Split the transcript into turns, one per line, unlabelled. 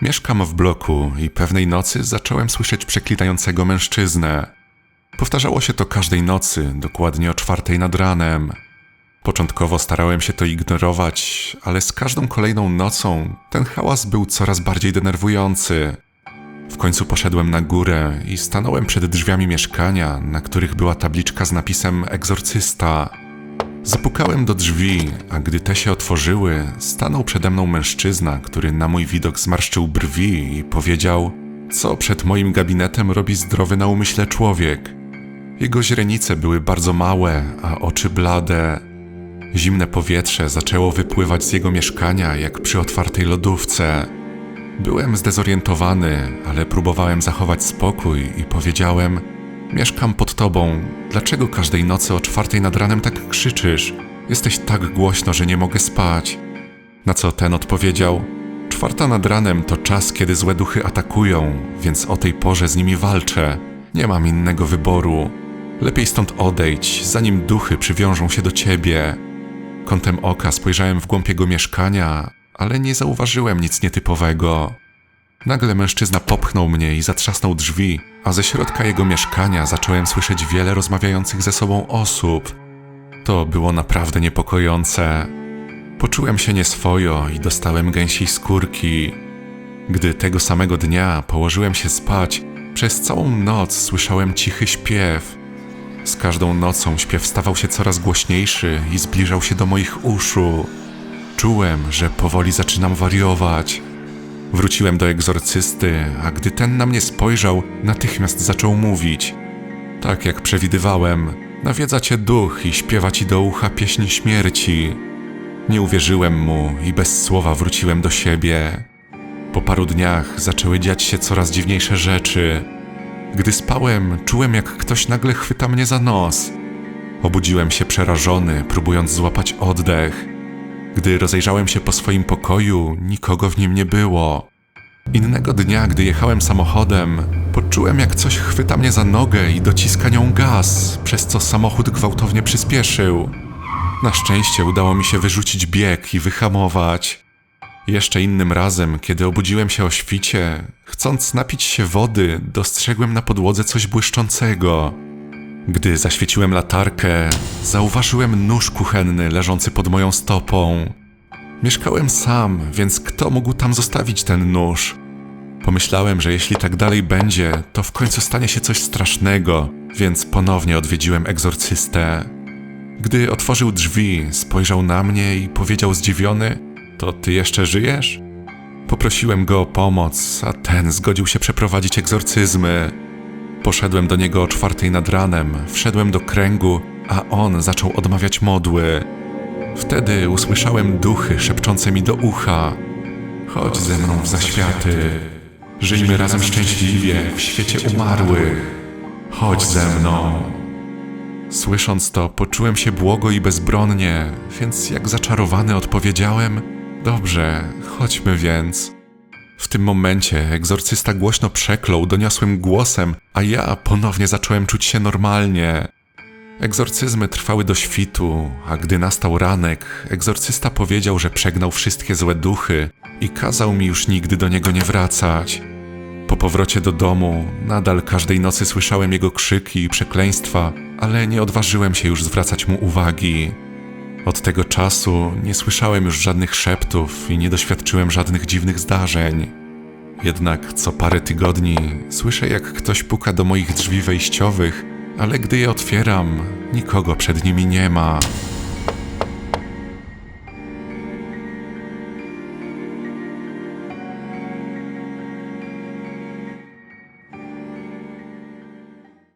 Mieszkam w bloku i pewnej nocy zacząłem słyszeć przeklinającego mężczyznę. Powtarzało się to każdej nocy, dokładnie o czwartej nad ranem. Początkowo starałem się to ignorować, ale z każdą kolejną nocą ten hałas był coraz bardziej denerwujący. W końcu poszedłem na górę i stanąłem przed drzwiami mieszkania, na których była tabliczka z napisem egzorcysta. Zapukałem do drzwi, a gdy te się otworzyły, stanął przede mną mężczyzna, który na mój widok zmarszczył brwi i powiedział: Co przed moim gabinetem robi zdrowy na umyśle człowiek? Jego źrenice były bardzo małe, a oczy blade. Zimne powietrze zaczęło wypływać z jego mieszkania, jak przy otwartej lodówce. Byłem zdezorientowany, ale próbowałem zachować spokój i powiedziałem: Mieszkam pod tobą. Dlaczego każdej nocy o czwartej nad ranem tak krzyczysz? Jesteś tak głośno, że nie mogę spać. Na co ten odpowiedział: Czwarta nad ranem to czas, kiedy złe duchy atakują, więc o tej porze z nimi walczę. Nie mam innego wyboru. Lepiej stąd odejdź, zanim duchy przywiążą się do ciebie. Kątem oka spojrzałem w głąb jego mieszkania, ale nie zauważyłem nic nietypowego. Nagle mężczyzna popchnął mnie i zatrzasnął drzwi, a ze środka jego mieszkania zacząłem słyszeć wiele rozmawiających ze sobą osób. To było naprawdę niepokojące. Poczułem się nieswojo i dostałem gęsiej skórki. Gdy tego samego dnia położyłem się spać, przez całą noc słyszałem cichy śpiew. Z każdą nocą śpiew stawał się coraz głośniejszy i zbliżał się do moich uszu. Czułem, że powoli zaczynam wariować. Wróciłem do egzorcysty, a gdy ten na mnie spojrzał, natychmiast zaczął mówić. Tak jak przewidywałem, nawiedza cię duch i śpiewa ci do ucha pieśni śmierci. Nie uwierzyłem mu i bez słowa wróciłem do siebie. Po paru dniach zaczęły dziać się coraz dziwniejsze rzeczy. Gdy spałem, czułem jak ktoś nagle chwyta mnie za nos. Obudziłem się przerażony, próbując złapać oddech. Gdy rozejrzałem się po swoim pokoju, nikogo w nim nie było. Innego dnia, gdy jechałem samochodem, poczułem jak coś chwyta mnie za nogę i dociska nią gaz, przez co samochód gwałtownie przyspieszył. Na szczęście udało mi się wyrzucić bieg i wyhamować. Jeszcze innym razem, kiedy obudziłem się o świcie, chcąc napić się wody, dostrzegłem na podłodze coś błyszczącego. Gdy zaświeciłem latarkę, zauważyłem nóż kuchenny leżący pod moją stopą. Mieszkałem sam, więc kto mógł tam zostawić ten nóż? Pomyślałem, że jeśli tak dalej będzie, to w końcu stanie się coś strasznego, więc ponownie odwiedziłem egzorcystę. Gdy otworzył drzwi, spojrzał na mnie i powiedział zdziwiony: To ty jeszcze żyjesz? Poprosiłem go o pomoc, a ten zgodził się przeprowadzić egzorcyzmy. Poszedłem do niego o czwartej nad ranem, wszedłem do kręgu, a on zaczął odmawiać modły. Wtedy usłyszałem duchy szepczące mi do ucha: Chodź ze mną w zaświaty, żyjmy razem szczęśliwie w świecie umarłych. Chodź ze mną. Słysząc to, poczułem się błogo i bezbronnie, więc jak zaczarowany odpowiedziałem: Dobrze, chodźmy więc. W tym momencie egzorcysta głośno przeklął doniosłym głosem, a ja ponownie zacząłem czuć się normalnie. Egzorcyzmy trwały do świtu, a gdy nastał ranek, egzorcysta powiedział, że przegnał wszystkie złe duchy i kazał mi już nigdy do niego nie wracać. Po powrocie do domu nadal każdej nocy słyszałem jego krzyki i przekleństwa, ale nie odważyłem się już zwracać mu uwagi. Od tego czasu nie słyszałem już żadnych szeptów i nie doświadczyłem żadnych dziwnych zdarzeń. Jednak co parę tygodni słyszę, jak ktoś puka do moich drzwi wejściowych, ale gdy je otwieram, nikogo przed nimi nie ma.